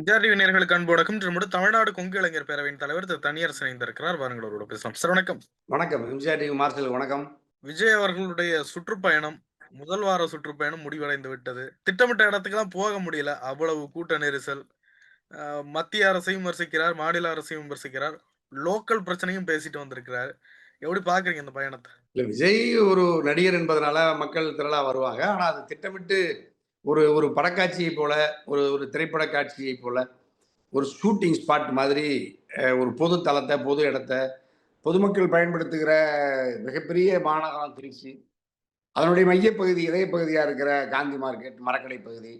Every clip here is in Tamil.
வித்யார்த்தி நேர்களுக்கு அன்பு வணக்கம். திரும்ப தமிழ்நாடு கொங்கு இளைஞர் பேரவையின் தலைவர் திரு தனியரசன் இணைந்திருக்கிறார். வாருங்களோட பேசலாம். சார் வணக்கம். வணக்கம். எம்ஜிஆர் டிவி மார்ஷல் வணக்கம். விஜய் அவர்களுடைய சுற்றுப்பயணம் முதல் வார சுற்றுப்பயணம் முடிவடைந்து விட்டது. திட்டமிட்ட இடத்துக்குலாம் போக முடியல. அவ்வளவு கூட்ட நெரிசல். மத்திய அரசையும் விமர்சிக்கிறார் மாநில அரசையும் விமர்சிக்கிறார். லோக்கல் பிரச்சனையும் பேசிட்டு வந்திருக்கிறார். எப்படி பாக்குறீங்க இந்த பயணத்தை? இல்ல விஜய் ஒரு நடிகர் என்பதனால மக்கள் திரளா வருவாங்க. ஆனா அது திட்டமிட்டு ஒரு ஒரு படக்காட்சியை போல ஒரு ஒரு திரைப்பட காட்சியை போல ஒரு ஷூட்டிங் ஸ்பாட் மாதிரி ஒரு பொது தளத்தை பொது இடத்த பொதுமக்கள் பயன்படுத்துகிற மிகப்பெரிய மாநகரம் திருச்சி அதனுடைய மையப்பகுதி இதயப்பகுதியாக இருக்கிற காந்தி மார்க்கெட் மரக்கடை பகுதி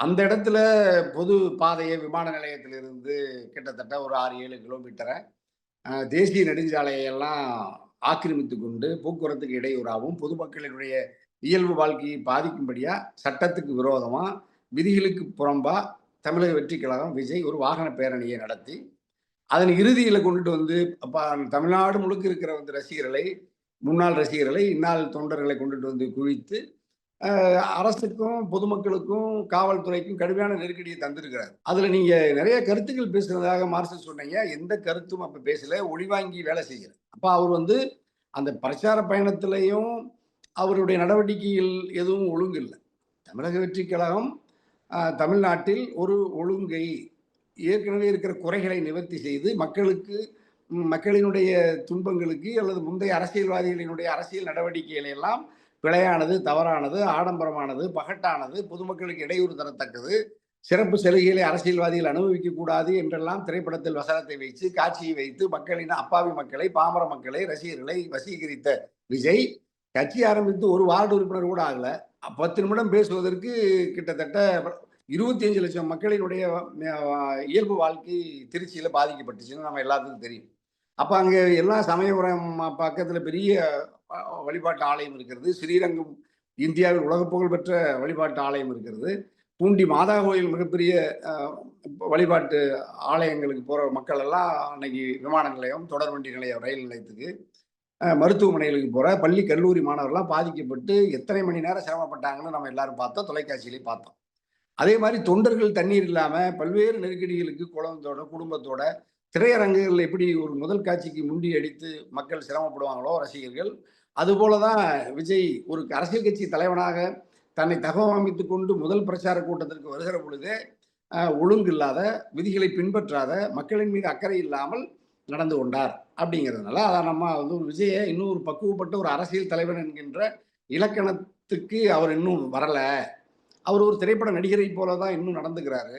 அந்த இடத்துல பொது பாதையை விமான நிலையத்திலிருந்து கிட்டத்தட்ட ஒரு ஆறு ஏழு கிலோமீட்டரை தேசிய நெடுஞ்சாலையெல்லாம் ஆக்கிரமித்து கொண்டு போக்குவரத்துக்கு இடையூறாகவும் பொதுமக்களினுடைய இயல்பு வாழ்க்கையை பாதிக்கும்படியா சட்டத்துக்கு விரோதமாக விதிகளுக்கு புறம்பாக தமிழக வெற்றி கழகம் விஜய் ஒரு வாகன பேரணியை நடத்தி அதன் இறுதியில் கொண்டுட்டு வந்து அப்ப தமிழ்நாடு முழுக்க இருக்கிற வந்து ரசிகர்களை முன்னாள் ரசிகர்களை இந்நாள் தொண்டர்களை கொண்டுட்டு வந்து குவித்து அரசுக்கும் பொதுமக்களுக்கும் காவல்துறைக்கும் கடுமையான நெருக்கடியை தந்திருக்கிறார். அதில் நீங்கள் நிறைய கருத்துக்கள் பேசுகிறதாக மார்க்சிஸ்ட் சொன்னீங்க. எந்த கருத்தும் அப்போ பேசல. ஒளிவாங்கி வேலை செய்கிறார் அப்போ அவர் வந்து அந்த பிரச்சார பயணத்திலையும் அவருடைய நடவடிக்கையில் எதுவும் ஒழுங்கு இல்லை தமிழக வெற்றி கழகம் தமிழ்நாட்டில் ஒரு ஒழுங்கை ஏற்கனவே இருக்கிற குறைகளை நிவர்த்தி செய்து மக்களுக்கு மக்களினுடைய துன்பங்களுக்கு அல்லது முந்தைய அரசியல்வாதிகளினுடைய அரசியல் நடவடிக்கைகளை எல்லாம் பிழையானது தவறானது ஆடம்பரமானது பகட்டானது பொதுமக்களுக்கு இடையூறு தரத்தக்கது சிறப்பு சலுகைகளை அரசியல்வாதிகள் அனுபவிக்க கூடாது என்றெல்லாம் திரைப்படத்தில் வசனத்தை வைத்து காட்சியை வைத்து மக்களின் அப்பாவி மக்களை பாமர மக்களை ரசிகர்களை வசீகரித்த விஜய் கட்சி ஆரம்பித்து ஒரு வார்டு உறுப்பினர் கூட ஆகல. பத்து நிமிடம் பேசுவதற்கு கிட்டத்தட்ட இருபத்தி அஞ்சு லட்சம் மக்களினுடைய இயல்பு வாழ்க்கை திருச்சியில பாதிக்கப்பட்டுச்சுன்னு நம்ம எல்லாத்துக்கும் தெரியும். அப்ப அங்க எல்லா சமயபுரம் பக்கத்துல பெரிய வழிபாட்டு ஆலயம் இருக்கிறது. ஸ்ரீரங்கம் இந்தியாவில் உலக புகழ்பெற்ற வழிபாட்டு ஆலயம் இருக்கிறது. பூண்டி மாதா கோயில் மிகப்பெரிய வழிபாட்டு ஆலயங்களுக்கு போற மக்கள் எல்லாம் அன்னைக்கு விமான நிலையம் தொடர்வண்டி நிலையம் ரயில் நிலையத்துக்கு. மருத்துவமனைகளுக்கு போகிற பள்ளி கல்லூரி மாணவர்கள்லாம் பாதிக்கப்பட்டு எத்தனை மணி நேரம் சிரமப்பட்டாங்கன்னு நம்ம எல்லாரும் பார்த்தோம் தொலைக்காட்சியிலே பார்த்தோம். அதே மாதிரி தொண்டர்கள் தண்ணீர் இல்லாமல் பல்வேறு நெருக்கடிகளுக்கு குழந்தையோட குடும்பத்தோட திரையரங்குகள் எப்படி ஒரு முதல் காட்சிக்கு முண்டி அடித்து மக்கள் சிரமப்படுவாங்களோ ரசிகர்கள் அதுபோலதான் விஜய் ஒரு அரசியல் கட்சி தலைவனாக தன்னை தகவமைத்து கொண்டு முதல் பிரச்சார கூட்டத்திற்கு வருகிற பொழுதே அஹ், ஒழுங்கு இல்லாத விதிகளை பின்பற்றாத மக்களின் மீது அக்கறை இல்லாமல் நடந்து கொண்டார். அப்படிங்கிறதுனால அதை நம்ம வந்து ஒரு விஜயை இன்னும் ஒரு பக்குவப்பட்ட ஒரு அரசியல் தலைவர் என்கின்ற இலக்கணத்துக்கு அவர் இன்னும் வரலை. அவர் ஒரு திரைப்பட நடிகரை போல தான் இன்னும் நடந்துக்கிறாரு.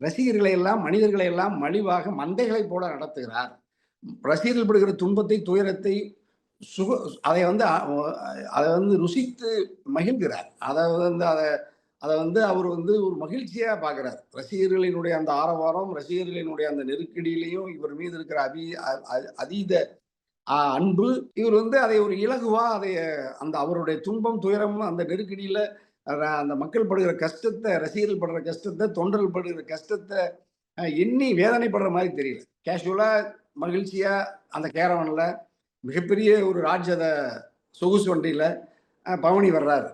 ரசிகர்களை எல்லாம் மனிதர்களை எல்லாம் மலிவாக மந்தைகளை போல நடத்துகிறார். ரசிகர்கள் படுகிற துன்பத்தை துயரத்தை சுக அதை வந்து அதை வந்து ருசித்து மகிழ்கிறார். அதை வந்து அதை அதை வந்து அவர் வந்து ஒரு மகிழ்ச்சியாக பார்க்குறார் ரசிகர்களினுடைய அந்த ஆரவாரம் ரசிகர்களினுடைய அந்த நெருக்கடியிலையும் இவர் மீது இருக்கிற அபி அதீத அன்பு இவர் வந்து அதை ஒரு இலகுவாக அதை அந்த அவருடைய துன்பம் துயரம் அந்த நெருக்கடியில் அந்த மக்கள் படுகிற கஷ்டத்தை ரசிகர்கள் படுற கஷ்டத்தை தொண்டர்கள் படுகிற கஷ்டத்தை எண்ணி வேதனைப்படுற மாதிரி தெரியல. கேஷுவலாக மகிழ்ச்சியாக அந்த கேரவனில் மிகப்பெரிய ஒரு ராஜத சொகுசு வண்டியில் பவனி வர்றாரு.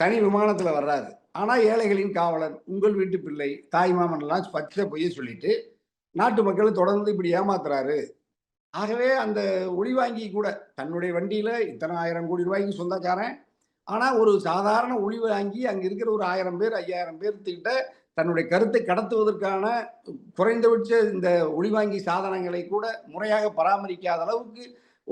தனி விமானத்தில் வர்றாரு. ஆனால் ஏழைகளின் காவலர் உங்கள் வீட்டு பிள்ளை தாய் மாமன்லாம் பச்சை பொய்ய சொல்லிட்டு நாட்டு மக்களை தொடர்ந்து இப்படி ஏமாத்துறாரு. ஆகவே அந்த ஒளிவாங்கி கூட தன்னுடைய வண்டியில் இத்தனை ஆயிரம் கோடி ரூபாய்க்கு சொந்தக்காரன். ஆனால் ஒரு சாதாரண ஒளி வாங்கி அங்கே இருக்கிற ஒரு ஆயிரம் பேர் ஐயாயிரம் பேர்த்துக்கிட்ட தன்னுடைய கருத்தை கடத்துவதற்கான குறைந்தபட்ச இந்த ஒளிவாங்கி சாதனங்களை கூட முறையாக பராமரிக்காத அளவுக்கு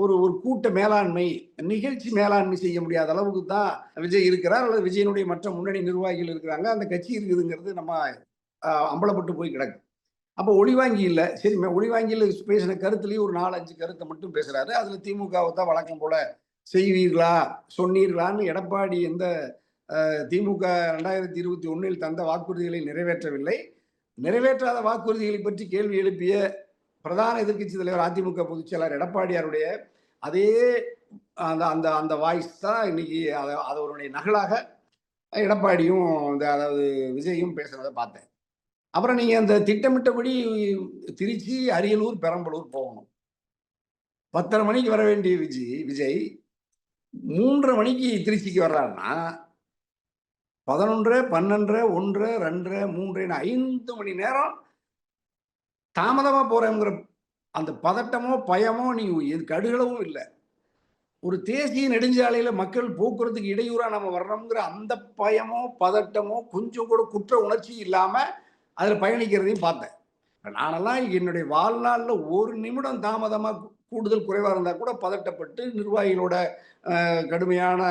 ஒரு ஒரு கூட்ட மேலாண்மை நிகழ்ச்சி மேலாண்மை செய்ய முடியாத அளவுக்கு தான் விஜய் இருக்கிறார். அல்லது விஜயனுடைய மற்ற முன்னணி நிர்வாகிகள் இருக்கிறாங்க. அந்த கட்சி இருக்குதுங்கிறது நம்ம அம்பலப்பட்டு போய் கிடக்கு. அப்போ ஒளிவாங்கி இல்லை. சரி ஒளிவாங்கியில் பேசின கருத்துலேயும் ஒரு நாலு அஞ்சு கருத்தை மட்டும் பேசுறாரு. அதுல திமுகவை தான் வழக்கம் போல செய்வீர்களா சொன்னீர்களான்னு எடப்பாடி எந்த திமுக ரெண்டாயிரத்தி இருபத்தி ஒன்னில் தந்த வாக்குறுதிகளை நிறைவேற்றவில்லை. நிறைவேற்றாத வாக்குறுதிகளை பற்றி கேள்வி எழுப்பிய பிரதான எதிர்கட்சி தலைவர் அதிமுக பொதுச் செயலாளர் எடப்பாடியாருடைய அதே அந்த அந்த அந்த வாய்ஸ் தான் இன்னைக்கு அதை அதனுடைய நகலாக எடப்பாடியும் இந்த அதாவது விஜயும் பேசுனதை பார்த்தேன். அப்புறம் நீங்கள் அந்த திட்டமிட்டபடி திருச்சி அரியலூர் பெரம்பலூர் போகணும். பத்தரை மணிக்கு வர வேண்டிய விஜய் விஜய் மூன்றரை மணிக்கு திருச்சிக்கு வர்றாருன்னா பதினொன்று பன்னெண்டு ஒன்று ரெண்டு மூன்று ஐந்து மணி நேரம் தாமதமாக போறேங்கிற அந்த பதட்டமோ பயமோ நீ கடுகளவும் இல்லை. ஒரு தேசிய நெடுஞ்சாலையில் மக்கள் போக்குவரத்துக்கு இடையூறாக நம்ம வர்றோம்ங்கிற அந்த பயமோ பதட்டமோ கொஞ்சம் கூட குற்ற உணர்ச்சி இல்லாமல் அதில் பயணிக்கிறதையும் பார்த்தேன். நானெல்லாம் என்னுடைய வாழ்நாளில் ஒரு நிமிடம் தாமதமாக கூடுதல் குறைவாக இருந்தால் கூட பதட்டப்பட்டு நிர்வாகிகளோட கடுமையான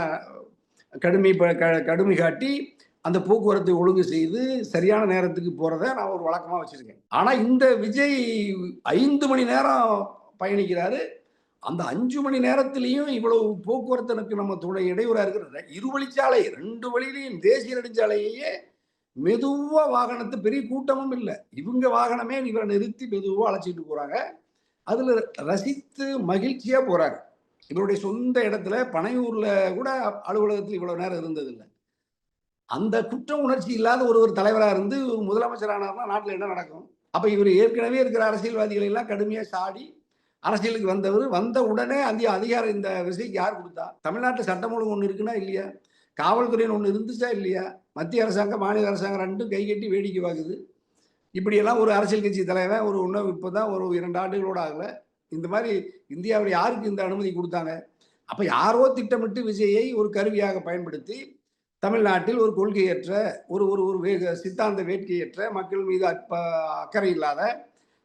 கடுமை ப- க- கடுமை காட்டி அந்த போக்குவரத்தை ஒழுங்கு செய்து சரியான நேரத்துக்கு போகிறத நான் ஒரு வழக்கமாக வச்சுருக்கேன். ஆனால் இந்த விஜய் ஐந்து மணி நேரம் பயணிக்கிறாரு. அந்த அஞ்சு மணி நேரத்திலையும் இவ்வளவு போக்குவரத்துக்கு நம்ம துணை இடையூறாக இருக்கிற இருவழிச்சாலை ரெண்டு வழியிலையும் தேசிய நெடுஞ்சாலையே மெதுவாக வாகனத்து பெரிய கூட்டமும் இல்லை. இவங்க வாகனமே இவரை நிறுத்தி மெதுவாக அழைச்சிட்டு போகிறாங்க அதில் ரசித்து மகிழ்ச்சியாக போகிறாங்க இவருடைய சொந்த இடத்துல பனையூரில் கூட அலுவலகத்தில் இவ்வளோ நேரம் இருந்ததில்லை. அந்த குற்ற உணர்ச்சி இல்லாத ஒரு ஒரு தலைவராக இருந்து ஒரு முதலமைச்சரானார்னா நாட்டில் என்ன நடக்கும்? அப்போ இவர் ஏற்கனவே இருக்கிற அரசியல்வாதிகளை எல்லாம் கடுமையாக சாடி அரசியலுக்கு வந்தவர். வந்த உடனே அந்த அதிகாரம் இந்த விசைக்கு யார் கொடுத்தா? தமிழ்நாட்டில் சட்டம் ஒழுங்கு ஒன்று இருக்குன்னா இல்லையா? காவல்துறையின் ஒன்று இருந்துச்சா இல்லையா? மத்திய அரசாங்கம் மாநில அரசாங்கம் ரெண்டும் கை கட்டி வேடிக்கை பார்க்குது இப்படியெல்லாம் ஒரு அரசியல் கட்சி தலைவன் ஒரு இன்னும் இப்போதான் ஒரு இரண்டு ஆண்டுகளோட ஆகலை. இந்த மாதிரி இந்தியாவில் யாருக்கு இந்த அனுமதி கொடுத்தாங்க? அப்போ யாரோ திட்டமிட்டு விஜயை ஒரு கருவியாக பயன்படுத்தி தமிழ்நாட்டில் ஒரு கொள்கையற்ற ஒரு ஒரு ஒரு வே- சித்தாந்த வேட்கையற்ற மக்கள் மீது அற்ப அக்கறை இல்லாத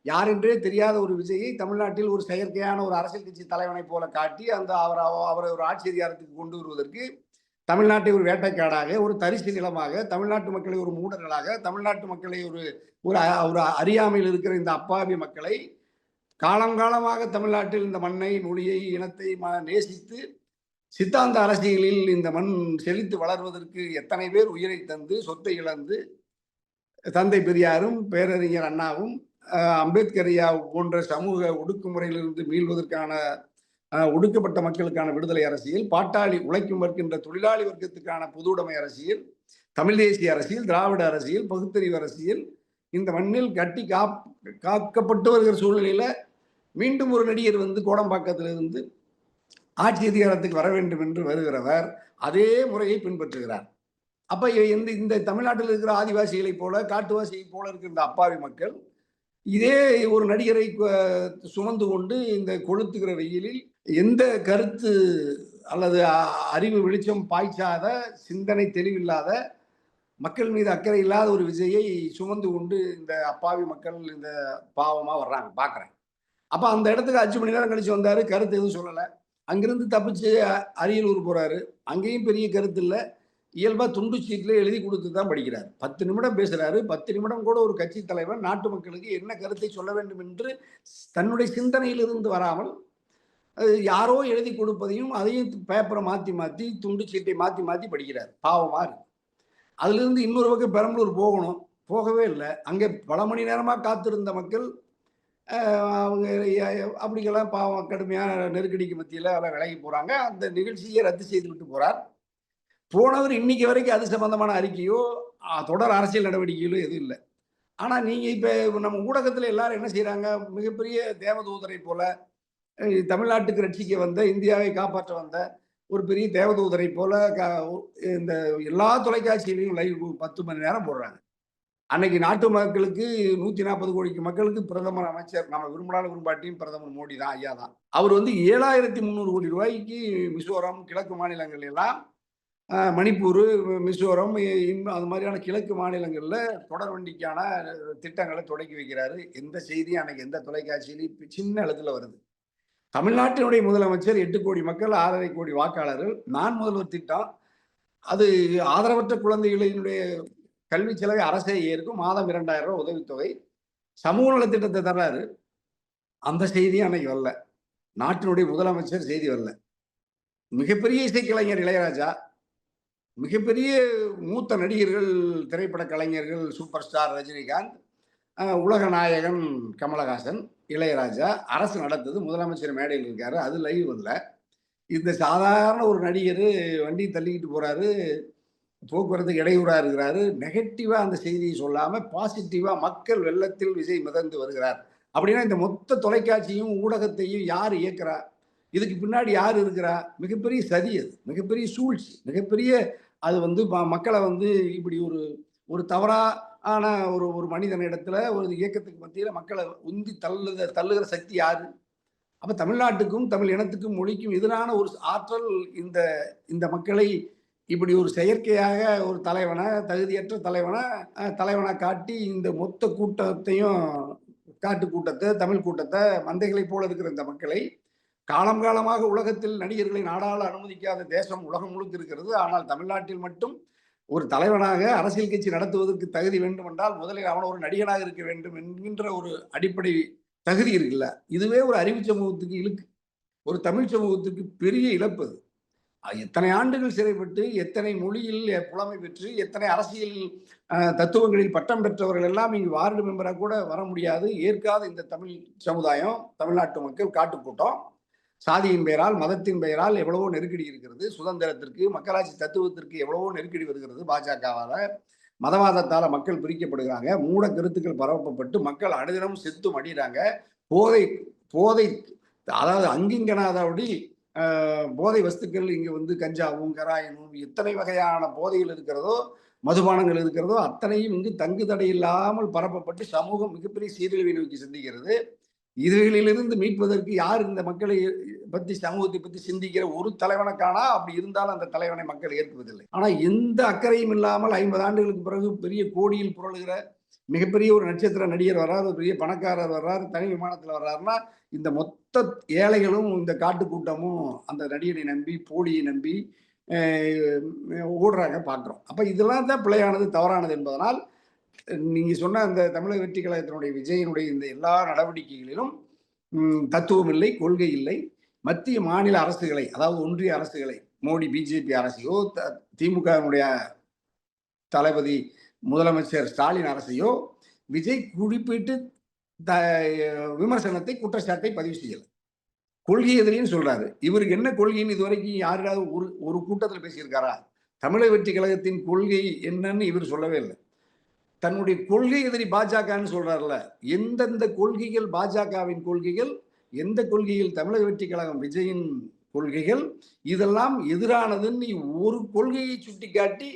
யாரென்றே தெரியாத ஒரு விஜயை தமிழ்நாட்டில் ஒரு செயற்கையான ஒரு அரசியல் கட்சி தலைவனை போல காட்டி அந்த அவர் அவரை ஒரு ஆட்சி அதிகாரத்துக்கு கொண்டு வருவதற்கு தமிழ்நாட்டை ஒரு வேட்டைக்காடாக ஒரு தரிசு நிலமாக தமிழ்நாட்டு மக்களை ஒரு மூடர்களாக தமிழ்நாட்டு மக்களை ஒரு ஒரு அ- ஒரு அறியாமையில் இருக்கிற இந்த அப்பாவி மக்களை காலங்காலமாக தமிழ்நாட்டில் இந்த மண்ணை மொழியை இனத்தை ம- நேசித்து சித்தாந்த அரசியலில் இந்த மண் செழித்து வளர்வதற்கு எத்தனை பேர் உயிரை தந்து சொத்தை இழந்து தந்தை பெரியாரும் பேரறிஞர் அண்ணாவும் அம்பேத்கர் ஐயா போன்ற சமூக ஒடுக்குமுறையிலிருந்து மீள்வதற்கான ஒடுக்கப்பட்ட மக்களுக்கான விடுதலை அரசியல் பாட்டாளி உழைக்கும் வருகின்ற தொழிலாளி வர்க்கத்துக்கான பொதுவுடைமை அரசியல் தமிழ் தேசிய அரசியல் திராவிட அரசியல் பகுத்தறிவு அரசியல் இந்த மண்ணில் கட்டி காப் காக்கப்பட்டு வருகிற சூழ்நிலையில மீண்டும் ஒரு நடிகர் வந்து கோடம்பாக்கத்திலிருந்து ஆட்சி அதிகாரத்துக்கு வர வேண்டும் என்று வருகிறவர் அதே முறையை பின்பற்றுகிறார். அப்போ இந்த இந்த தமிழ்நாட்டில் இருக்கிற ஆதிவாசிகளைப் போல காட்டுவாசியைப் போல இருக்கிற இந்த அப்பாவி மக்கள் இதே ஒரு நடிகரை சுமந்து கொண்டு இந்த கொளுத்துகிற வெயிலில் எந்த கருத்து அல்லது அ- அறிவு வெளிச்சம் பாய்ச்சாத சிந்தனை தெளிவில்லாத மக்கள் மீது அக்கறை இல்லாத ஒரு விஜயை சுமந்து கொண்டு இந்த அப்பாவி மக்கள் இந்த பாவமாக வர்றாங்க. பார்க்குறேன் அப்போ அந்த இடத்துக்கு அஞ்சு மணி நேரம் கழிச்சு வந்தார் கருத்து எதுவும் சொல்லலை. அங்கிருந்து தப்பிச்சு அ- அரியலூர் போகிறாரு அங்கேயும் பெரிய கருத்து இல்லை இயல்பாக துண்டு சீட்டில் எழுதி கொடுத்து தான் படிக்கிறார். பத்து நிமிடம் பேசுகிறாரு பத்து நிமிடம் கூட ஒரு கட்சி தலைவர் நாட்டு மக்களுக்கு என்ன கருத்தை சொல்ல வேண்டும் என்று தன்னுடைய சிந்தனையிலிருந்து வராமல் அது யாரோ எழுதி கொடுப்பதையும் அதையும் பேப்பரை மாற்றி மாற்றி துண்டு சீட்டை மாற்றி மாற்றி படிக்கிறார். பாவமாக இருக்கு. அதுலேருந்து இன்னொரு பக்கம் பெரம்பலூர் போகணும். போகவே இல்லை. அங்கே பல மணி நேரமாக காத்திருந்த மக்கள் அவங்க அப்படிங்கெல்லாம் பாவம் கடுமையான நெருக்கடிக்கு மத்தியில் எல்லாம் விலகி போகிறாங்க அந்த நிகழ்ச்சியை ரத்து செய்து விட்டு போகிறார் போனவர் இன்னைக்கு வரைக்கும் அது சம்பந்தமான அறிக்கையோ தொடர் அரசியல் நடவடிக்கைகளோ எதுவும் இல்லை. ஆனால் நீங்கள் இப்போ நம்ம ஊடகத்தில் எல்லாரும் என்ன செய்கிறாங்க மிகப்பெரிய தேவதூதரை போல தமிழ்நாட்டுக்கு ரட்சிக்க வந்த இந்தியாவை காப்பாற்ற வந்த ஒரு பெரிய தேவதூதரை போல க- இந்த எல்லா தொலைக்காட்சியிலையும் லைவ் பத்து மணி நேரம் போடுறாங்க. அன்னைக்கு நாட்டு மக்களுக்கு நூத்தி நாற்பது கோடிக்கு மக்களுக்கு பிரதமர் அமைச்சர் நம்ம விரும்பினாலும் விரும்பாட்டியும் பிரதமர் மோடி தான் ஐயா தான். அவர் வந்து ஏழாயிரத்தி முந்நூறு கோடி ரூபாய்க்கு மிசோரம் கிழக்கு மாநிலங்கள் எல்லாம் மணிப்பூர் மிசோரம் இன்னும் அது மாதிரியான கிழக்கு மாநிலங்களில் தொடர் வண்டிக்கான திட்டங்களை தொடக்கி வைக்கிறாரு. எந்த செய்தியும் அன்னைக்கு எந்த தொலைக்காட்சியிலையும் சின்ன இடத்துல வருது. தமிழ்நாட்டினுடைய முதலமைச்சர் எட்டு கோடி மக்கள் ஆறரை கோடி வாக்காளர்கள். நான் முதல்வர் திட்டம் அது ஆதரவற்ற குழந்தைகளினுடைய கல்வி செலவை அரசே ஏற்கும். மாதம் இரண்டாயிரம் ரூபாய் உதவித்தொகை. சமூக நலத்திட்டத்தை தர்றாரு. அந்த செய்தியும் அன்னைக்கு வரல. நாட்டினுடைய முதலமைச்சர் செய்தி வரல. மிகப்பெரிய இசைக்கலைஞர் இளையராஜா மிகப்பெரிய மூத்த நடிகர்கள் திரைப்பட கலைஞர்கள் சூப்பர் ஸ்டார் ரஜினிகாந்த் உலக நாயகன் கமலஹாசன் இளையராஜா அரசு நடத்தது முதலமைச்சர் மேடையில் இருக்காரு. அது லைவ் வரல. இந்த சாதாரண ஒரு நடிகர் வண்டி தள்ளிக்கிட்டு போறாரு. போக்குவரத்து இடையூறா இருக்கிறாரு. நெகட்டிவா அந்த செய்தியை சொல்லாம பாசிட்டிவா மக்கள் வெள்ளத்தில் விஜய் மிதந்து வருகிறார். அப்படின்னா இந்த மொத்த தொலைக்காட்சியும் ஊடகத்தையும் யார் இயக்கிறா? இதுக்கு பின்னாடி யார் இருக்கிறா? மிகப்பெரிய சதி அது. மிகப்பெரிய சூழ்ச்சி. மிகப்பெரிய அது வந்து ம- மக்களை வந்து இப்படி ஒரு ஒரு தவறான ஒரு ஒரு மனிதனிடத்துல ஒரு இயக்கத்துக்கு மத்தியில் மக்களை உந்தி தள்ளுத தள்ளுகிற சக்தி யாரு? அப்ப தமிழ்நாட்டுக்கும் தமிழ் இனத்துக்கும் மொழிக்கும் எதிரான ஒரு ஆற்றல் இந்த இந்த மக்களை இப்படி ஒரு செயற்கையாக ஒரு தலைவனை தகுதியற்ற தலைவனை தலைவனை காட்டி இந்த மொத்த கூட்டத்தையும் காட்டு கூட்டத்தை தமிழ் கூட்டத்தை மந்தைகளைப் போல இருக்கிற இந்த மக்களை காலம் காலமாக உலகத்தில் நடிகர்களை நாடாள அனுமதிக்காத தேசம் உலகம் முழுக்க இருக்கிறது. ஆனால் தமிழ்நாட்டில் மட்டும் ஒரு தலைவனாக அரசியல் கட்சி நடத்துவதற்கு தகுதி வேண்டும் என்றால் முதலில் அவன் ஒரு நடிகனாக இருக்க வேண்டும் என்கின்ற ஒரு அடிப்படை தகுதி இருக்குல்ல. இதுவே ஒரு அறிவு சமூகத்துக்கு இழுக்கு. ஒரு தமிழ் சமூகத்துக்கு பெரிய இழப்பு அது. எத்தனை ஆண்டுகள் சிறைப்பட்டு எத்தனை மொழியில் புலமை பெற்று எத்தனை அரசியல் தத்துவங்களில் பட்டம் பெற்றவர்கள் எல்லாம் இங்கு வார்டு மெம்பராக கூட வர முடியாது. ஏற்காத இந்த தமிழ் சமுதாயம் தமிழ்நாட்டு மக்கள் காட்டுக்கூட்டம். சாதியின் பெயரால் மதத்தின் பெயரால் எவ்வளவோ நெருக்கடி இருக்கிறது. சுதந்திரத்திற்கு மக்களாட்சி தத்துவத்திற்கு எவ்வளவோ நெருக்கடி வருகிறது பாஜகவால. மதவாதத்தால மக்கள் பிரிக்கப்படுகிறாங்க. மூட கருத்துக்கள் பரப்பப்பட்டு மக்கள் அனுதினமும் செத்து மடிகிறாங்க போதை போதை அதாவது அங்கிங்கனாதபடி போதை வஸ்துக்கள் இங்கே வந்து கஞ்சாவும் கராயனும் எத்தனை வகையான போதைகள் இருக்கிறதோ மதுபானங்கள் இருக்கிறதோ அத்தனையும் இங்கு தங்கு தடை இல்லாமல் பரப்பப்பட்டு சமூகம் மிகப்பெரிய சீரழிவை நோக்கி சிந்திக்கிறது. இதுகளிலிருந்து மீட்பதற்கு யார் இந்த மக்களை பத்தி சமூகத்தை பத்தி சிந்திக்கிற ஒரு தலைவனை காணா அப்படி இருந்தாலும் அந்த தலைவனை மக்கள் ஏற்பதில்லை ஆனா எந்த அக்கறையும் இல்லாமல் ஐம்பது ஆண்டுகளுக்கு பிறகு பெரிய கோடியில் புரளுகிற மிகப்பெரிய ஒரு நட்சத்திர நடிகர் வர்றாரு பெரிய பணக்காரர் வர்றாரு தனி விமானத்தில் வர்றாருன்னா இந்த மொத்த ஏழைகளும் இந்த காட்டு கூட்டமும் அந்த நடிகனை நம்பி போலியை நம்பி ஓடுறாங்க பார்க்குறோம். அப்போ இதெல்லாம் தான் பிழையானது தவறானது என்பதனால் நீங்கள் சொன்ன அந்த தமிழக வெற்றி கழகத்தினுடைய விஜயனுடைய இந்த எல்லா நடவடிக்கைகளிலும் தத்துவம் இல்லை கொள்கை இல்லை. மத்திய மாநில அரசுகளை அதாவது ஒன்றிய அரசுகளை மோடி பிஜேபி அரசையோ த- திமுகவினுடைய தளபதி முதலமைச்சர் ஸ்டாலின் அரசையோ விஜய் குறிப்பிட்டு த விமர்சனத்தை குற்றச்சாட்டை பதிவு செய்யலை. கொள்கை எதிரின்னு சொல்றாரு. இவருக்கு என்ன கொள்கைன்னு இதுவரைக்கும் யாராவது ஒரு ஒரு கூட்டத்தில் பேசியிருக்காரா? தமிழக வெற்றி கழகத்தின் கொள்கை என்னன்னு இவர் சொல்லவே இல்லை. தன்னுடைய கொள்கை எதிரி பாஜகன்னு சொல்றாருல எந்தெந்த கொள்கைகள் பாஜகவின் கொள்கைகள் எந்த கொள்கையில் தமிழக வெற்றி கழகம் விஜயின் கொள்கைகள் இதெல்லாம் எதிரானதுன்னு ஒரு கொள்கையை சுட்டிக்காட்டி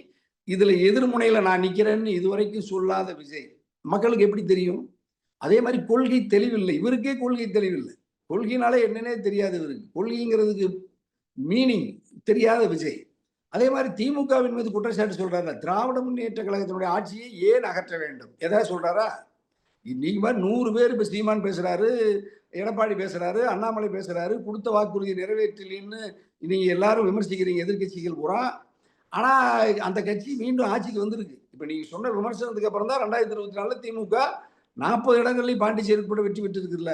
இதுல எதிர்முனையில நான் நிக்கிறேன்னு இதுவரைக்கும் சொல்லாத விஜய். மக்களுக்கு எப்படி தெரியும்? அதே மாதிரி கொள்கை தெளிவில்லை. இவருக்கே கொள்கை தெளிவில்லை. கொள்கைனாலே என்னன்னே தெரியாது இவருக்கு. கொள்கைங்கிறதுக்கு மீனிங் தெரியாத விஜய். அதே மாதிரி திமுகவின் மீது குற்றச்சாட்டு சொல்றாரு திராவிட முன்னேற்ற கழகத்தினுடைய ஆட்சியை ஏன் அகற்ற வேண்டும்? எதாவது சொல்றாரா? இன்னைக்கு மாதிரி நூறு பேர் இப்ப ஸ்ரீமான் பேசுறாரு எடப்பாடி பேசுறாரு அண்ணாமலை பேசுறாரு கொடுத்த வாக்குறுதி நிறைவேற்றலின்னு நீங்க எல்லாரும் விமர்சிக்கிறீங்க எதிர்க்கட்சிகள் பூரா. ஆனால் அந்த கட்சி மீண்டும் ஆட்சிக்கு வந்திருக்கு. இப்போ நீங்கள் சொன்ன விமர்சனத்துக்கு அப்புறம் தான் ரெண்டாயிரத்தி இருபத்தி நாலில் திமுக நாற்பது இடங்கள்லையும் பாண்டிச்சேரி கூட வெற்றி பெற்றிருக்குல்ல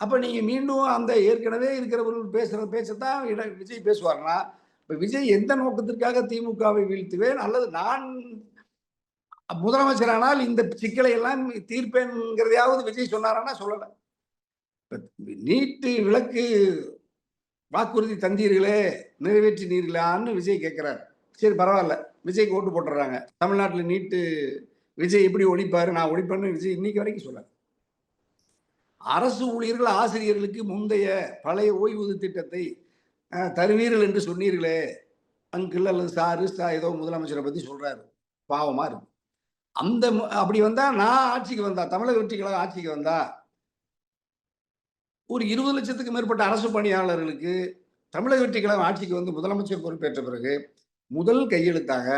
அப்போ நீங்கள் மீண்டும் அந்த ஏற்கனவே இருக்கிறவர்கள் பேசுற பேசத்தான் இட- விஜய் பேசுவார்னா இப்போ விஜய் எந்த நோக்கத்திற்காக திமுகவை வீழ்த்துவேன்? அல்லது நான் முதலமைச்சரானால் இந்த சிக்கலை எல்லாம் தீர்ப்பேன்ங்கிறதையாவது விஜய் சொன்னாரான்னா சொல்லலை. இப்போ நீட்டு விளக்கு வாக்குறுதி தந்தீர்களே நிறைவேற்றினீர்களான்னு விஜய் கேட்குறாரு சரி பரவாயில்ல. விஜய்க்கு ஓட்டு போட்டுறாங்க. தமிழ்நாட்டில் நீட்டு விஜய் எப்படி ஒழிப்பாரு? நான் ஒழிப்பேன்னு விஜய் இன்னைக்கு வரைக்கும் சொல்ல அரசு ஊழியர்கள் ஆசிரியர்களுக்கு முந்தைய பழைய ஓய்வூதிய திட்டத்தை தருவீர்கள் என்று சொன்னீர்களே. அங்கிள் அல்லது சாரு சா ஏதோ முதலமைச்சரை பற்றி சொல்கிறாரு பாவமாக இருக்கு. அந்த அப்படி வந்தால் நான் ஆட்சிக்கு வந்தா தமிழக வெற்றி கழகம் ஆட்சிக்கு வந்தா ஒரு இருபது லட்சத்துக்கு மேற்பட்ட அரசு பணியாளர்களுக்கு தமிழக வெற்றி கழகம் ஆட்சிக்கு வந்து முதலமைச்சர் பொறுப்பேற்ற பிறகு முதல் கையெழுத்தாக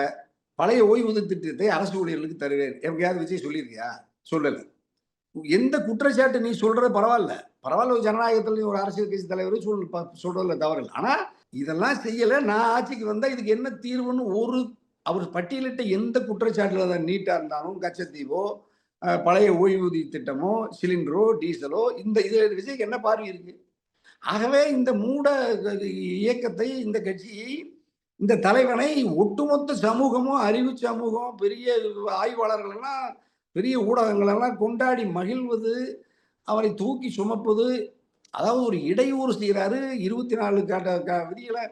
பழைய ஓய்வூதிய திட்டத்தை அரசு ஊழியர்களுக்கு தருவேன். எப்படியாவது விஜய் சொல்லியிருக்கியா சொல்லலை. எந்த குற்றச்சாட்டு நீ சொல்றது பரவாயில்ல. பரவாயில்ல ஒரு ஜனநாயகத்தில் நீ ஒரு அரசியல் கட்சி தலைவர் சொல் சொல்றதுல தவறில்லை. ஆனா இதெல்லாம் செய்யல. நான் ஆட்சிக்கு வந்தா இதுக்கு என்ன தீர்வுன்னு ஒரு அவர் பட்டியலிட்ட எந்த குற்றச்சாட்டுல தான் நீட்டா இருந்தாலும் கச்சத்தீவோ பழைய ஓய்வூதிய திட்டமோ சிலிண்டரோ டீசலோ இந்த இது விஜய்க்கு என்ன பார்வை இருக்கு? ஆகவே இந்த மூட இயக்கத்தை இந்த கட்சியை இந்த தலைவனை ஒட்டுமொத்த சமூகமும் அறிவு சமூகம் பெரிய ஆய்வாளர்கள் எல்லாம் பெரிய ஊடகங்களெல்லாம் கொண்டாடி மகிழ்வது அவரை தூக்கி சுமப்பது அதாவது ஒரு இடையூறு செய்கிறாரு. இருபத்தி நாலு காட்ட க- விதிகளை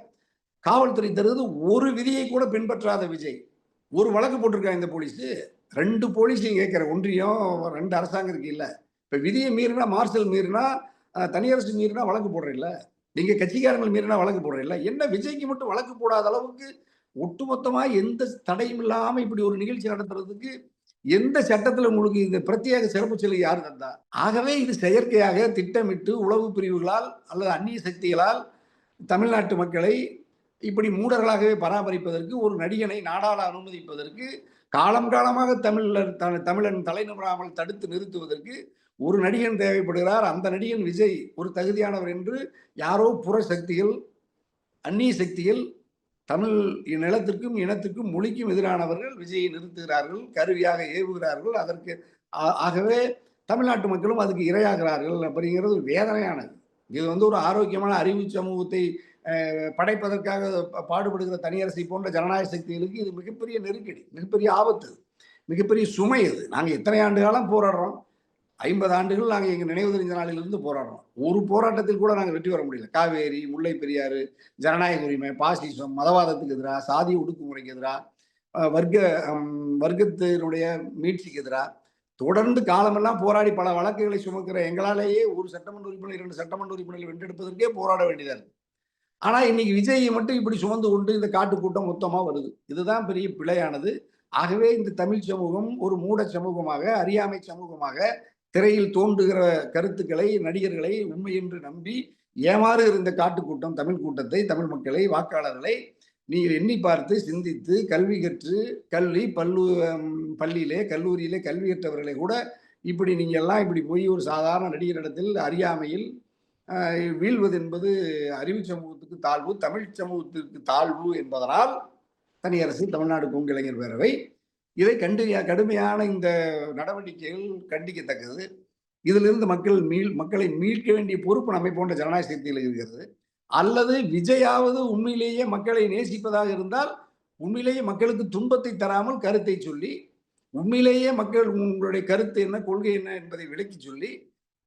காவல்துறை தருவது ஒரு விதியை கூட பின்பற்றாத விஜய். ஒரு வழக்கு போட்டிருக்காங்க இந்த போலீஸு. ரெண்டு போலீஸையும் கேட்குற ஒன்றியம் ரெண்டு அரசாங்கம் இருக்கு இல்லை. இப்போ விதியை மீறினா மார்ஷல் மீறினா தனியரசு மீறினா வழக்கு போடுறீல்ல நீங்க கட்சிக்காரங்கள் மீறினா வழக்கு போடுறீல்ல என்ன விஜய்க்கு மட்டும் வழக்கு போடாத அளவுக்கு ஒட்டுமொத்தமா எந்த தடையும் இல்லாம இப்படி ஒரு நிகழ்ச்சி நடத்துறதுக்கு எந்த சட்டத்துல உங்களுக்கு இந்த பிரத்யேக சிறப்பு சலுகை யார் தந்தா? ஆகவே இது செயற்கையாக திட்டமிட்டு உளவு பிரிவுகளால் அல்லது அந்நிய சக்திகளால் தமிழ்நாட்டு மக்களை இப்படி மூடர்களாகவே பராமரிப்பதற்கு ஒரு நடிகனை நாடாள அனுமதிப்பதற்கு காலம் காலமாக தமிழர் தமிழன் தலைநிமிராமல் தடுத்து நிறுத்துவதற்கு ஒரு நடிகன் தேவைப்படுகிறார் அந்த நடிகன் விஜய் ஒரு தகுதியானவர் என்று யாரோ புற சக்திகள் அந்நிய சக்திகள் தமிழ் நிலத்திற்கும் இனத்திற்கும் மொழிக்கும் எதிரானவர்கள் விஜயை நிறுத்துகிறார்கள் கருவியாக ஏவுகிறார்கள். அதற்கு ஆ- ஆகவே தமிழ்நாட்டு மக்களும் அதுக்கு இரையாகிறார்கள் அப்படிங்கிறது வேதனையானது. இது வந்து ஒரு ஆரோக்கியமான அறிவு சமூகத்தை படைப்பதற்காக பாடுபடுகிற தனியரசை போன்ற ஜனநாயக சக்திகளுக்கு இது மிகப்பெரிய நெருக்கடி மிகப்பெரிய ஆபத்து மிகப்பெரிய சுமை இது நாங்கள் எத்தனை ஆண்டு காலம் போராடுறோம் ஐம்பது ஆண்டுகள் நாங்கள் எங்கள் நினைவு தெரிஞ்ச நாளிலிருந்து போராடுறோம். ஒரு போராட்டத்தில் கூட நாங்கள் வெற்றி பெற முடியல. காவேரி முல்லை பெரியாறு ஜனநாயக உரிமை பாசிசம் மதவாதத்துக்கு எதிராக சாதி ஒடுக்குமுறைக்கு எதிராக வர்க்க வர்க்கத்தினுடைய மீட்சிக்கு எதிராக தொடர்ந்து காலமெல்லாம் போராடி பல வழக்குகளை சுமக்கிற எங்களாலேயே ஒரு சட்டமன்ற உறுப்பினர் இரண்டு சட்டமன்ற உறுப்பினர்கள் வென்றெடுப்பதற்கே போராட வேண்டியதாக இருக்கு. ஆனால் இன்னைக்கு விஜயை மட்டும் இப்படி சுமந்து கொண்டு இந்த காட்டு கூட்டம் வருது. இதுதான் பெரிய பிழையானது. ஆகவே இந்த தமிழ் சமூகம் ஒரு மூட சமூகமாக அறியாமை சமூகமாக திரையில் தோன்றுகிற கருத்துக்களை நடிகர்களை உண்மை என்று நம்பி ஏமாறு இருந்த காட்டுக்கூட்டம் தமிழ் கூட்டத்தை தமிழ் மக்களை வாக்காளர்களை நீங்கள் எண்ணி பார்த்து சிந்தித்து கல்வி கற்று கல்வி பல்லு பள்ளியிலே கல்லூரியிலே கல்வி கற்றவர்களை கூட இப்படி நீங்கள் எல்லாம் இப்படி போய் ஒரு சாதாரண நடிகரிடத்தில் அறியாமையில் வீழ்வது என்பது அறிவு சமூகத்துக்கு தாழ்வு தமிழ் சமூகத்திற்கு தாழ்வு என்பதனால் தனியரசு தமிழ்நாடு கொங்கிளைஞர் பேரவை இதை கண்டு கடுமையான இந்த நடவடிக்கைகள் கண்டிக்கத்தக்கது. இதிலிருந்து மக்கள் மீள் மக்களை மீட்க வேண்டிய பொறுப்பு நம்மை போன்ற ஜனநாயக சக்திகளுக்கு இருக்கிறது. அல்லது விஜயாவது உண்மையிலேயே மக்களை நேசிப்பதாக இருந்தால் உண்மையிலேயே மக்களுக்கு துன்பத்தை தராமல் கருத்தை சொல்லி உண்மையிலேயே மக்கள் உங்களுடைய கருத்து என்ன கொள்கை என்ன என்பதை விளக்கி சொல்லி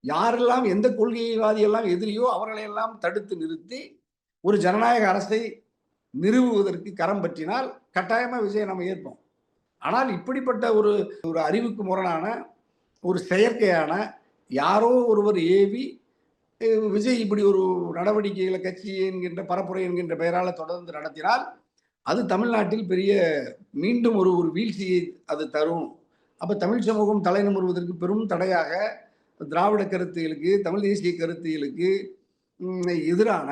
யாரெல்லாம் எந்த கொள்கைவாதி எல்லாம் எதிரியோ அவர்களையெல்லாம் தடுத்து நிறுத்தி ஒரு ஜனநாயக அரசை நிறுவுவதற்கு கரம் பற்றினால் கட்டாயமாக விஜயை நம்ம ஏற்போம். ஆனால் இப்படிப்பட்ட ஒரு ஒரு அறிவுக்கு முரணான ஒரு செயற்கையான யாரோ ஒருவர் ஏவி விஜய் இப்படி ஒரு நடவடிக்கைகளை கட்சி என்கின்ற பரப்புரை என்கின்ற பெயரால் தொடர்ந்து நடத்தினால் அது தமிழ்நாட்டில் பெரிய மீண்டும் ஒரு ஒரு வீழ்ச்சியை அது தரும். அப்போ தமிழ் சமூகம் தலை நிமிர்வதற்கு பெரும் தடையாக திராவிட கருத்துகளுக்கு தமிழ் தேசிய கருத்துகளுக்கு எதிரான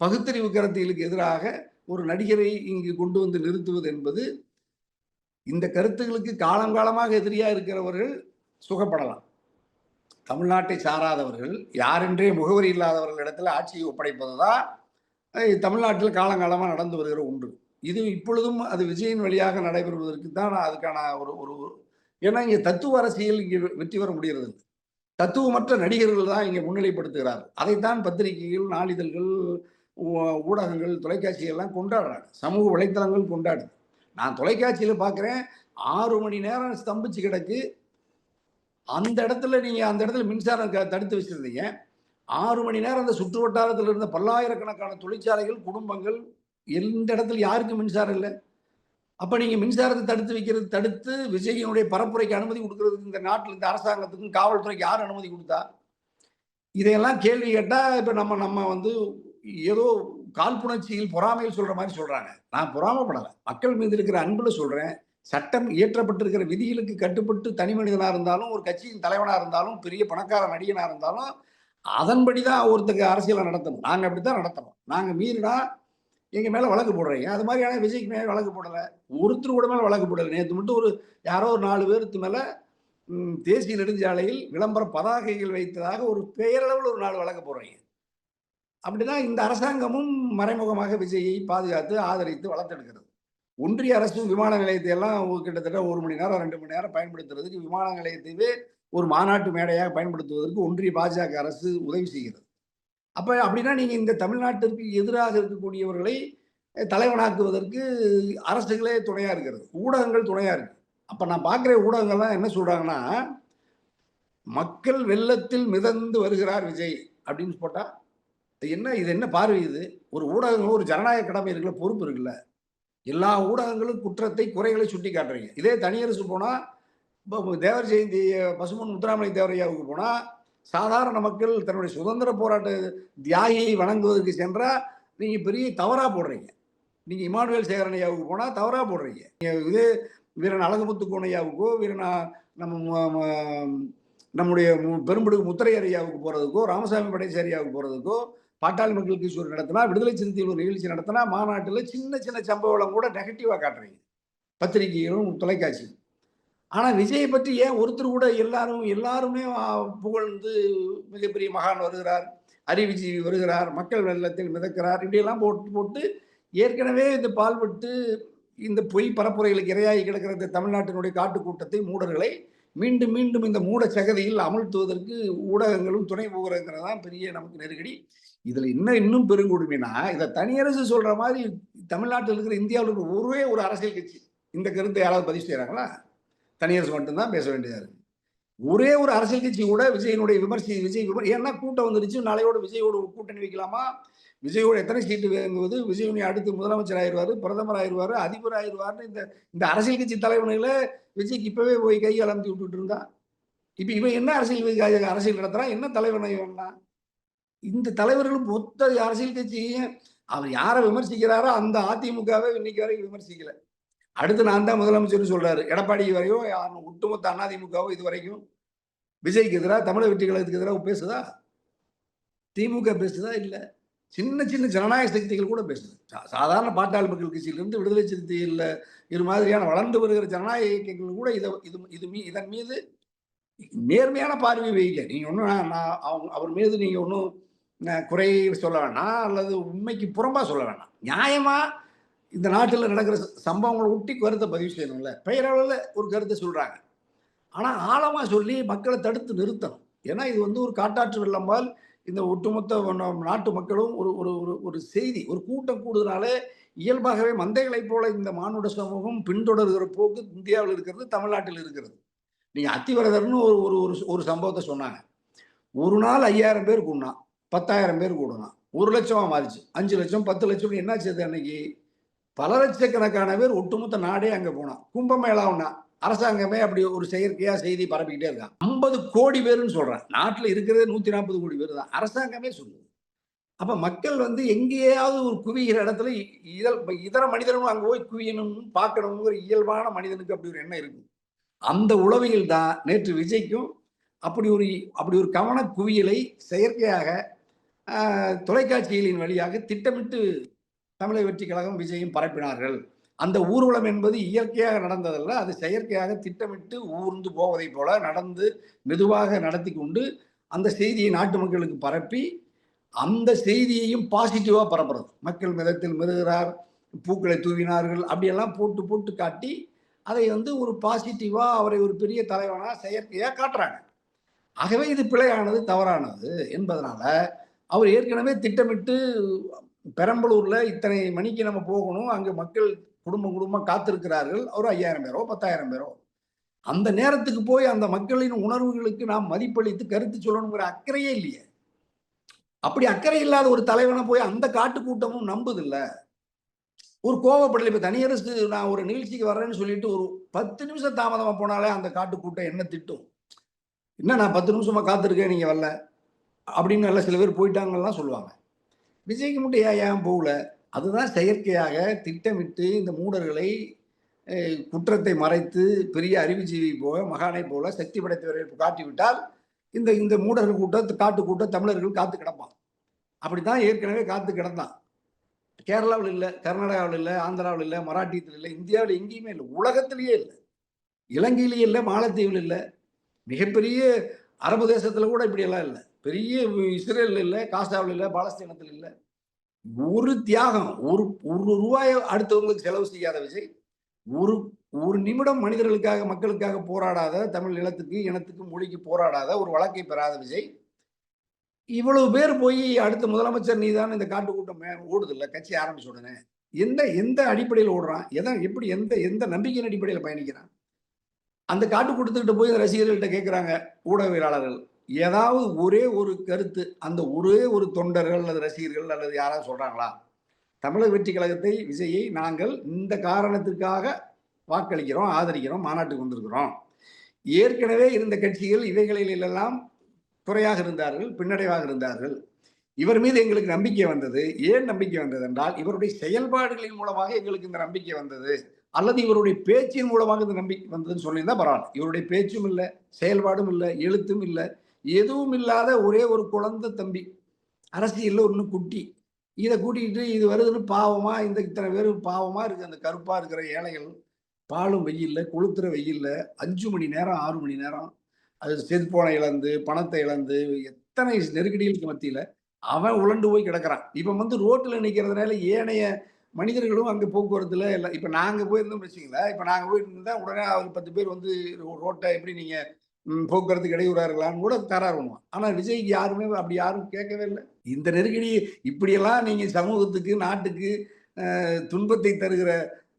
பகுத்தறிவு கருத்துகளுக்கு எதிராக ஒரு நடிகரை இங்கு கொண்டு வந்து நிறுத்துவது என்பது இந்த கருத்துகளுக்கு காலங்காலமாக எதிரியாக இருக்கிறவர்கள் சுகப்படலாம். தமிழ்நாட்டை சாராதவர்கள் யாரென்றே முகவரி இல்லாதவர்கள் இடத்துல ஆட்சியை ஒப்படைப்பது தான் தமிழ்நாட்டில் காலங்காலமாக நடந்து வருகிற ஒன்று. இது இப்பொழுதும் அது விஜயின் வழியாக நடைபெறுவதற்கு தான் அதுக்கான ஒரு ஒரு ஏன்னா இங்கே தத்துவ அரசியல் இங்கே வெற்றி பெற முடிகிறது தத்துவமற்ற நடிகர்கள் தான் இங்கே முன்னிலைப்படுத்துகிறார் அதைத்தான் பத்திரிகைகள் நாளிதழ்கள் ஊடகங்கள் தொலைக்காட்சிகள் எல்லாம் கொண்டாடுறாங்க. சமூக வலைத்தளங்கள் கொண்டாடுது. நான் தொலைக்காட்சியில் பார்க்குறேன் ஆறு மணி நேரம் ஸ்தம்பிச்சு கிடக்கு. அந்த இடத்துல நீங்கள் அந்த இடத்துல மின்சாரம் க- தடுத்து வச்சிருந்தீங்க. ஆறு மணி நேரம் அந்த சுற்று வட்டாரத்தில் இருந்த பல்லாயிரக்கணக்கான தொழிற்சாலைகள் குடும்பங்கள் எந்த இடத்துல யாருக்கும் மின்சாரம் இல்லை. அப்போ நீங்கள் மின்சாரத்தை தடுத்து வைக்கிறது தடுத்து விஜயினுடைய பரப்புரைக்கு அனுமதி கொடுக்கறதுக்கு இந்த நாட்டில் இந்த அரசாங்கத்துக்கும் காவல்துறைக்கு யார் அனுமதி கொடுத்தா? இதையெல்லாம் கேள்வி கேட்டால் இப்போ நம்ம நம்ம வந்து ஏதோ காழ்ப்புணர்ச்சியில் பொறாமையில் சொல்ற மாதிரி சொல்றாங்க. நான் பொறாமப்படலை. மக்கள் மீது இருக்கிற அன்புல சொல்றேன். சட்டம் இயற்றப்பட்டிருக்கிற விதிகளுக்கு கட்டுப்பட்டு தனி மனிதனாக இருந்தாலும் ஒரு கட்சியின் தலைவனாக இருந்தாலும் பெரிய பணக்கார நடிகனாக இருந்தாலும் அதன்படி தான் ஒருத்தருக்கு அரசியலை நடத்தணும். நாங்கள் அப்படி தான் நடத்தணும். நாங்கள் மீறினா எங்கள் மேலே வழக்கு போடுறீங்க. அது மாதிரியான விஜய்க்கு மேலே வழக்கு போடலை. ஒருத்தர் கூட மேலே வழக்கு போடலை. நேற்று மட்டும் ஒரு யாரோ ஒரு நாலு பேருக்கு மேலே தேசிய நெடுஞ்சாலையில் விளம்பர பதாகைகள் வைத்ததாக ஒரு பெயரளவில் ஒரு நாலு வழக்கு போடுறீங்க. அப்படிதான் இந்த அரசாங்கமும் மறைமுகமாக விஜயை பாதுகாத்து ஆதரித்து வளர்த்தெடுக்கிறது. ஒன்றிய அரசும் விமான நிலையத்தை எல்லாம் கிட்டத்தட்ட ஒரு மணி நேரம் ரெண்டு மணி நேரம் பயன்படுத்துறதுக்கு விமான நிலையத்தையே ஒரு மாநாட்டு மேடையாக பயன்படுத்துவதற்கு ஒன்றிய பாஜக அரசு உதவி செய்கிறது. அப்ப அப்படின்னா நீங்க இந்த தமிழ்நாட்டிற்கு எதிராக இருக்கக்கூடியவர்களை தலைவனாக்குவதற்கு அரசுகளே துணையா இருக்கிறது. ஊடகங்கள் துணையா இருக்கு. அப்ப நான் பார்க்குற ஊடகங்கள்லாம் என்ன சொல்றாங்கன்னா மக்கள் வெள்ளத்தில் மிதந்து வருகிறார் விஜய் அப்படின்னு போட்டா என்ன இது என்ன பார்வை இது? ஒரு ஊடகங்கள் ஒரு ஜனநாயக கடமை இருக்குல்ல பொறுப்பு இருக்குல்ல. எல்லா ஊடகங்களும் குற்றத்தை குறைகளை சுட்டி காட்டுறீங்க. இதே தனியரசு போனால் இப்போ தேவர் ஜெயந்தி பசுமன் முத்துராமலிங்க தேவரையாவுக்கு போனால் சாதாரண மக்கள் தன்னுடைய சுதந்திர போராட்ட தியாகியை வணங்குவதற்கு சென்றால் நீங்கள் பெரிய தவறாக போடுறீங்க. நீங்கள் இமானுவேல் சேகரன் ஐயாவுக்கு தவறாக போடுறீங்க. நீங்கள் இதே வீரன் அழகுமுத்து கோணையாவுக்கோ வீரன் நம்ம நம்முடைய மு- பெரும்படுகு முத்தரையர் ஐயாவுக்கு ராமசாமி படைசேரியாவுக்கு போகிறதுக்கோ பாட்டாளி மக்கள் கிஷோர் நடத்தினா விடுதலை சிறுத்தைகள் ஒரு நிகழ்ச்சி நடத்தினா மாநாட்டில் சின்ன சின்ன சம்பவம் கூட நெகட்டிவாக காட்டுறீங்க. பத்திரிகைகளும் தொலைக்காட்சி. ஆனால் விஜயை பற்றி ஏன் ஒருத்தர் கூட எல்லாரும் எல்லாருமே புகழ்ந்து மிகப்பெரிய மகான் வருகிறார் அறிவுஜீவி வருகிறார் மக்கள் வெள்ளத்தில் மிதக்கிறார் இப்படியெல்லாம் போட்டு போட்டு ஏற்கனவே இந்த பால்பட்டு இந்த பொய் பரப்புரைகளுக்கு இரையாகி கிடக்கிற இந்த தமிழ்நாட்டினுடைய காட்டுக்கூட்டத்தை மூடர்களை மீண்டும் மீண்டும் இந்த மூட சகதியில் அமழ்த்துவதற்கு ஊடகங்களும் துணை போகிறதுங்கிறது தான் பெரிய நமக்கு நெருக்கடி. இதுல இன்னும் இன்னும் பெருங்கொடுமைனா இதை தனியரசு சொல்ற மாதிரி தமிழ்நாட்டில் இருக்கிற இந்தியாவில் இருக்கிற ஒரே ஒரு அரசியல் கட்சி இந்த கருத்தை யாராவது பதிவு செய்யறாங்களா தனியரசு மட்டும்தான் பேச வேண்டியதா இருக்கு. ஒரே ஒரு அரசியல் கட்சி கூட விஜயனுடைய விமர்சி விஜய் விமர் ஏன்னா கூட்டம் வந்துருச்சு நாளையோட விஜயோட கூட்டணி வைக்கலாமா? விஜயோட எத்தனை சீட்டு வேங்குவது? விஜய் அடுத்து முதலமைச்சர் ஆயிடுவாரு பிரதமர் ஆயிடுவாரு அதிபர் ஆயிடுவாருன்னு இந்த இந்த அரசியல் கட்சி தலைவர்களை விஜய்க்கு இப்பவே போய் கை அலம்பி விட்டுட்டு இருந்தா இப்ப இவன் என்ன அரசியல் அரசியல் நடத்துறான்? என்ன தலைவனை இவன்லாம் இந்த தலைவர்களும் மொத்த அரசியல் கட்சியையும் அவர் யாரை விமர்சிக்கிறாரோ அந்த அதிமுகவை இன்னைக்கு வரைக்கும் விமர்சிக்கல. அடுத்து நான் தான் முதலமைச்சர் சொல்றாரு. எடப்பாடி வரையும் ஒட்டுமொத்த அதிமுகவோ இது வரைக்கும் விஜய்க்கு எதிராக தமிழக வெற்றி கழகத்துக்கு எதிராக பேசுதா? திமுக பேசுதா? இல்லை. சின்ன சின்ன ஜனநாயக சக்திகள் கூட பேசுது. சாதாரண பாட்டாளி மக்கள் கட்சியிலிருந்து விடுதலை சிறுத்தையில் இது மாதிரியான வளர்ந்து வருகிற ஜனநாயக இயக்கங்கள் கூட இதை இது இது மீ இதன் மீது நேர்மையான பார்வை வைக்க நீங்க ஒன்றும் நான் அவங்க அவர் மீது நீங்க ஒன்றும் குறை சொல்ல வேணாம் அல்லது உண்மைக்கு புறம்பாக சொல்ல வேணாம். நியாயமாக இந்த நாட்டில் நடக்கிற ச- சம்பவங்களை ஒட்டி கருத்தை பதிவு செய்யணும்ல. பெயரளவில் ஒரு கருத்தை சொல்கிறாங்க ஆனால் ஆழமாக சொல்லி மக்களை தடுத்து நிறுத்தணும். ஏன்னா இது வந்து ஒரு காட்டாற்று வெள்ளம்பால் இந்த ஒட்டுமொத்த நாட்டு மக்களும் ஒரு ஒரு ஒரு ஒரு செய்தி ஒரு கூட்டம் கூடுதனாலே இயல்பாகவே மந்தைகளைப் போல இந்த மானுட சமூகம் பின்தொடர்கிற போக்கு இந்தியாவில் இருக்கிறது தமிழ்நாட்டில் இருக்கிறது. நீங்கள் அத்திவரதர்னு ஒரு ஒரு ஒரு ஒரு சம்பவத்தை சொன்னாங்க. ஒரு நாள் ஐயாயிரம் பேர் கொண்டான் பத்தாயிரம் பேர் கூடலாம். ஒரு லட்சமா மாறிச்சு. அஞ்சு லட்சம் பத்து லட்சம் என்னாச்சு அது அன்னைக்கு? பல லட்சக்கணக்கான பேர் ஒட்டுமொத்த நாடே அங்க போனான். கும்பமேளாவுனா அரசாங்கமே அப்படி ஒரு செயற்கையா செய்தி பரப்பிக்கிட்டே இருக்கான். ஐம்பது கோடி பேருன்னு சொல்கிறேன் நாட்டில் இருக்கிறதே நூத்தி நாற்பது கோடி பேர் தான். அரசாங்கமே சொல்லுது. அப்ப மக்கள் வந்து எங்கேயாவது ஒரு குவிகிற இடத்துல இதழ் இதர மனிதனும் அங்கே போய் குவியணும் பார்க்கணுங்கிற இயல்பான மனிதனுக்கு அப்படி ஒரு எண்ணம் இருக்கும். அந்த உளவியல் தான் நேற்று விஜய்க்கும் அப்படி ஒரு அப்படி ஒரு கவன குவியலை செயற்கையாக தொலைக்காட்சிகளின் வழியாக திட்டமிட்டு தமிழக வெற்றி கழகம் விஜயும் பரப்பினார்கள். அந்த ஊர்வலம் என்பது இயற்கையாக நடந்ததல்ல அது செயற்கையாக திட்டமிட்டு ஊர்ந்து போவதைப் போல நடந்து மெதுவாக நடத்தி கொண்டு அந்த செய்தியை நாட்டு மக்களுக்கு பரப்பி அந்த செய்தியையும் பாசிட்டிவாக பரப்புறது. மக்கள் மிதத்தில் மிருகிறார் பூக்களை தூவினார்கள் அப்படியெல்லாம் போட்டு போட்டு காட்டி அதை வந்து ஒரு பாசிட்டிவாக அவரை ஒரு பெரிய தலைவனாக செயற்கையாக காட்டுறாங்க. ஆகவே இது பிழையானது தவறானது என்பதனால அவர் ஏற்கனவே திட்டமிட்டு பெரம்பலூர்ல இத்தனை மணிக்கு நம்ம போகணும். அங்கே மக்கள் குடும்பம் குடும்பம் காத்திருக்கிறார்கள். ஒரு ஐயாயிரம் பேரோ பத்தாயிரம் பேரோ. அந்த நேரத்துக்கு போய் அந்த மக்களின் உணர்வுகளுக்கு நாம் மதிப்பளித்து கருத்து சொல்லணுங்கிற அக்கறையே இல்லையே. அப்படி அக்கறை இல்லாத ஒரு தலைவனை போய் அந்த காட்டு கூட்டமும் நம்புது ஒரு கோவப்படல. இப்போ தனியரசு நான் ஒரு நிகழ்ச்சிக்கு வர்றேன்னு சொல்லிட்டு ஒரு பத்து நிமிஷம் தாமதமாக போனாலே அந்த காட்டு கூட்டம் என்ன திட்டும்? என்ன நான் பத்து நிமிஷமா காத்திருக்கேன் நீங்கள் வரல? அப்படின்னு எல்லாம் சில பேர் போயிட்டாங்கலாம் சொல்லுவாங்க. விஜய்க்கு மட்டும் ஏன் ஏன் போகல? அதுதான் செயற்கையாக திட்டமிட்டு இந்த மூடர்களை குற்றத்தை மறைத்து பெரிய அறிவுஜீவி போல மகானை போல சக்தி படைத்தவரை காட்டிவிட்டால் இந்த இந்த மூடர்கள் கூட்டம் காட்டு கூட்டம் தமிழர்கள் காத்து கிடப்பான். அப்படித்தான் ஏற்கனவே காத்து கிடந்தான். கேரளாவில் இல்லை கர்நாடகாவில் இல்லை ஆந்திராவில் இல்லை மராட்டியத்தில் இல்லை இந்தியாவில் எங்கேயுமே இல்லை உலகத்திலேயே இல்லை. இலங்கையிலேயே இல்லை மாலத்தீவில் இல்லை. மிகப்பெரிய அரபு தேசத்தில் கூட இப்படியெல்லாம் இல்லை. பெரிய இஸ்ரேல் இல்லை காசாவில் இல்லை பாலஸ்தீனத்தில் இல்லை. ஒரு தியாகம் ஒரு ஒரு ரூபாயை அடுத்தவங்களுக்கு செலவு செய்யாத விஜய். ஒரு ஒரு நிமிடம் மனிதர்களுக்காக மக்களுக்காக போராடாத தமிழ் நிலத்துக்கு இனத்துக்கு மொழிக்கு போராடாத ஒரு வழக்கை பெறாத விஜய். இவ்வளவு பேர் போய் அடுத்த முதலமைச்சர் நீதான் இந்த காட்டு கூட்டம் ஓடுது இல்லை கட்சி ஆரம்பிச்ச உடனே. எந்த எந்த அடிப்படையில் ஓடுறான்? எதை எப்படி எந்த எந்த நம்பிக்கையின் அடிப்படையில் பயணிக்கிறான்? அந்த காட்டு கூட்டத்துக்கிட்ட போய் இந்த ரசிகர்கள்ட்ட கேட்குறாங்க ஊடகவியலாளர்கள். ஏதாவது ஒரே ஒரு கருத்து அந்த ஒரே ஒரு தொண்டர்கள் அல்லது ரசிகர்கள் அல்லது யாராவது சொல்றாங்களா? தமிழக வெற்றி கழகத்தை விஜயை நாங்கள் இந்த காரணத்திற்காக வாக்களிக்கிறோம் ஆதரிக்கிறோம் மாநாட்டுக்கு வந்திருக்கிறோம். ஏற்கனவே இருந்த கட்சிகள் இவைகளில் எல்லாம் குறையாக இருந்தார்கள் பின்னடைவாக இருந்தார்கள். இவர் மீது எங்களுக்கு நம்பிக்கை வந்தது. ஏன் நம்பிக்கை வந்தது என்றால் இவருடைய செயல்பாடுகளின் மூலமாக எங்களுக்கு இந்த நம்பிக்கை வந்தது. அல்லது இவருடைய பேச்சின் மூலமாக இந்த நம்பிக்கை வந்ததுன்னு சொல்லியிருந்தா பரவாயில்ல. இவருடைய பேச்சும் இல்லை செயல்பாடும் இல்லை எழுத்தும் இல்லை. எதுவும் இல்லாத ஒரே ஒரு குழந்தை தம்பி. அரசியலில் ஒன்று குட்டி. இதை கூட்டிகிட்டு இது வருதுன்னு பாவமா இந்த இத்தனை பேர் பாவமா இருக்கு அந்த கருப்பா இருக்கிற ஏழைகள். பாலும் வெயில்ல கொளுத்துற வெயில்ல அஞ்சு மணி நேரம் ஆறு மணி நேரம் அது செதுப்போனை இழந்து பணத்தை இழந்து எத்தனை நெருக்கடிகளுக்கு மத்தியில அவன் உழண்டு போய் கிடக்குறான். இப்ப வந்து ரோட்டில் நிற்கிறதுனால ஏனைய மனிதர்களும் அங்க போக்குவரத்துல இல்லை இப்ப நாங்க போயிருந்தோம் வச்சுங்களேன் இப்ப நாங்க போயிருந்தா உடனே ஒரு பத்து பேர் வந்து ரோட்டை எப்படி நீங்கள் போக்குவரத்துக்கு இடையூறா இருக்கலாம்னு கூட தரார் பண்ணுவான். ஆனா விஜய்க்கு யாருமே அப்படி யாரும் கேட்கவே இல்லை. இந்த நெருக்கடி இப்படியெல்லாம் நீங்க சமூகத்துக்கு நாட்டுக்கு துன்பத்தை தருகிற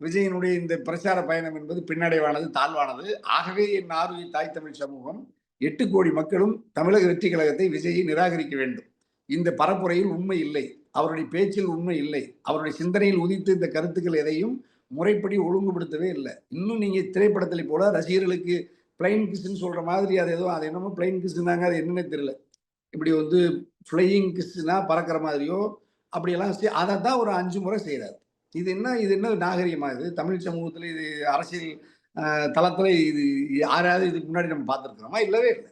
விஜயனுடைய இந்த பிரச்சார பயணம் என்பது பின்னடைவானது தாழ்வானது. ஆகவே என் ஆர்வி தாய் தமிழ் சமூகம் எட்டு கோடி மக்களும் தமிழக வெற்றி கழகத்தை விஜயை நிராகரிக்க வேண்டும். இந்த பரப்புரையில் உண்மை இல்லை. அவருடைய பேச்சில் உண்மை இல்லை. அவருடைய சிந்தனையில் உதித்து இந்த கருத்துக்கள் எதையும் முறைப்படி ஒழுங்குபடுத்தவே இல்லை. இன்னும் நீங்க திரைப்படத்தில் போல ரசிகர்களுக்கு பிளைன் கிஸ்ன்னு சொல்ற மாதிரி அது ஏதோ அது என்னமோ பிளைன் கிஸ்னாங்க அது என்னன்னே தெரியல. இப்படி வந்து ஃப்ளையிங் கிஸ்னா பறக்கிற மாதிரியோ அப்படியெல்லாம் செய்- அதை தான் ஒரு அஞ்சு முறை செய்கிறார் இது என்ன இது என்ன நாகரிகமாக இது? தமிழ் சமூகத்தில் இது அரசியல் தளத்தில் இது யாராவது இதுக்கு முன்னாடி நம்ம பார்த்துருக்குறோமா? இல்லவே இல்லை.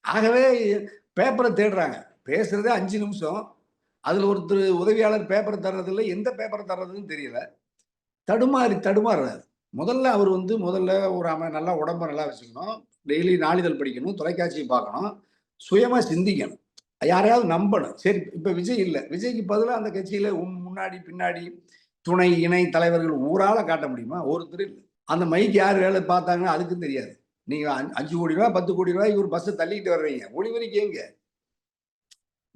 ஆகவே பேப்பரை தேடுறாங்க. பேசுகிறதே அஞ்சு நிமிஷம். அதில் ஒருத்தர் உதவியாளர் பேப்பர் தர்றதில்லை. எந்த பேப்பர் தர்றதுன்னு தெரியல. தடுமாறி தடுமாறுறாரு. முதல்ல அவர் வந்து முதல்ல ஒரு அம நல்லா உடம்ப நல்லா வச்சுக்கணும். டெய்லி நாளிதழ் படிக்கணும் தொலைக்காட்சியை பார்க்கணும். சுயமாக சிந்திக்கணும். யாரையாவது நம்பணும். சரி இப்போ விஜய் இல்லை. விஜய்க்கு பதிலாக அந்த கட்சியில் உம் முன்னாடி பின்னாடி துணை இணை தலைவர்கள் ஊரால் காட்ட முடியுமா? ஒருத்தர் இல்லை. அந்த மைக்கு யார் வேலை பார்த்தாங்கன்னா அதுக்கும் தெரியாது. நீங்கள் அஞ்சு- அஞ்சு கோடி ரூபாய் பத்து கோடி ரூபாய் ஒரு பஸ்ஸை தள்ளிக்கிட்டு வர்றீங்க. ஒளிவரிக்கு எங்க?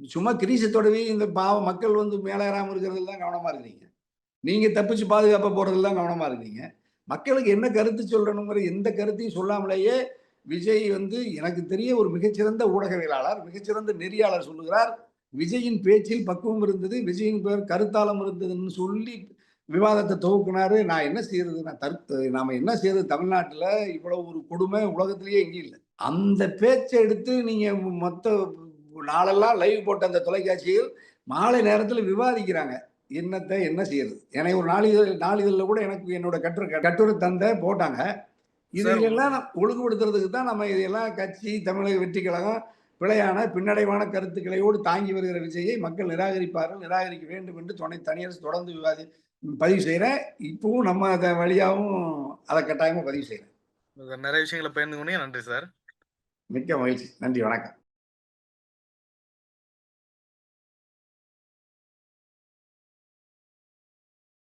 சும்மா கிரீசத்தோடவே இந்த பாவ மக்கள் வந்து மேலேறாமல் இருக்கிறதுல தான் கவனமாக இருக்கிறீங்க. நீங்கள் தப்பிச்சு பாதுகாப்பாக போகிறது தான் கவனமாக இருக்கிறீங்க. மக்களுக்கு என்ன கருத்து சொல்லணுங்கிற எந்த கருத்தையும் சொல்லாமலேயே விஜய் வந்து எனக்கு தெரிய ஒரு மிகச்சிறந்த ஊடகவியலாளர் மிகச்சிறந்த நெறியாளர் சொல்லுகிறார். விஜயின் பேச்சில் பக்குவம் இருந்தது விஜயின் பேர் கருத்தாளம் இருந்ததுன்னு சொல்லி விவாதத்தை துவக்குனாரு. நான் என்ன செய்யறது? நான் தரு நாம என்ன செய்யறது? தமிழ்நாட்டில் இவ்வளவு ஒரு கொடுமை உலகத்திலேயே எங்கேயும் இல்லை. அந்த பேச்சை எடுத்து நீங்கள் மொத்த நாளெல்லாம் லைவ் போட்ட அந்த தொலைக்காட்சியில் மாலை நேரத்தில் விவாதிக்கிறாங்க. என்னத்தை என்ன செய்யறது? எனக்கு ஒரு நாளிதழ் நாளிதழில் கூட எனக்கு என்னோட கட்டுரை கட்டுரை தந்த போட்டாங்க. இதையெல்லாம் ஒழுங்குபடுத்துறதுக்கு தான் நம்ம இதையெல்லாம் கட்சி தமிழக வெற்றி கழகம் பிழையான பின்னடைவான கருத்துக்களையோடு தாங்கி வருகிற விஜயை மக்கள் நிராகரிப்பார்கள். நிராகரிக்க வேண்டும் என்று துணை தனியரசு தொடர்ந்து விவாதி பதிவு செய்கிறேன் இப்பவும் நம்ம அதை வழியாகவும் அதை கட்டாயமாக பதிவு செய்கிறேன் நிறைய விஷயங்களை கொண்டீங்க. நன்றி சார். மிக்க மகிழ்ச்சி. நன்றி. வணக்கம்.